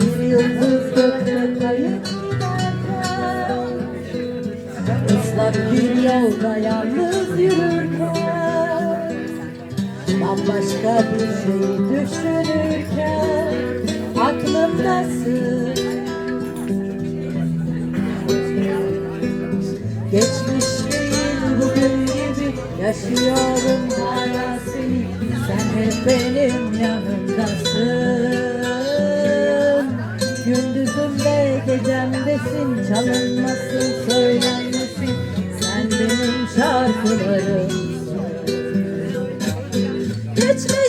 Bir yıldız gökte kayıp Islak yolda yalnız yürürken Bambaşka bir şey düşünürken Yaşıyorum hala seni Sen hep benim yanımdasın. Gündüzümde gecemdesin Çalınmasın söylenmesin Sen benim şarkılarımsın Geçmiş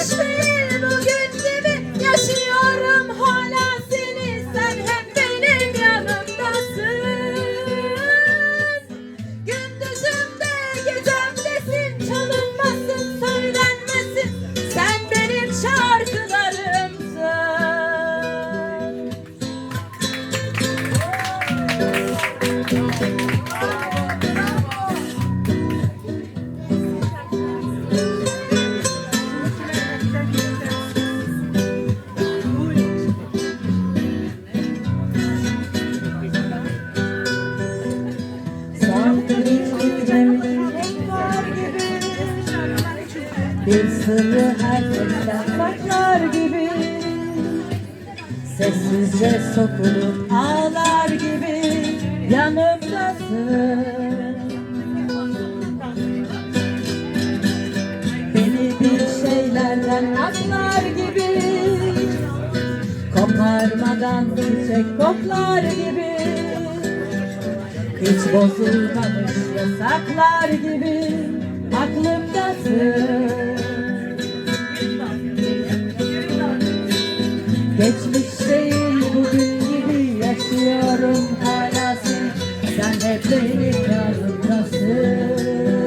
Bir sırrı herkesten saklar gibi Sessizce sokulup ağlar gibi Yanımdasın sarmadan çiçek koklar gibi. Hiç bozulmamış yasaklar gibi aklımdasın Geçmiş değil bugün gibi yaşıyorum hala sen Sen hep benim yanımdasın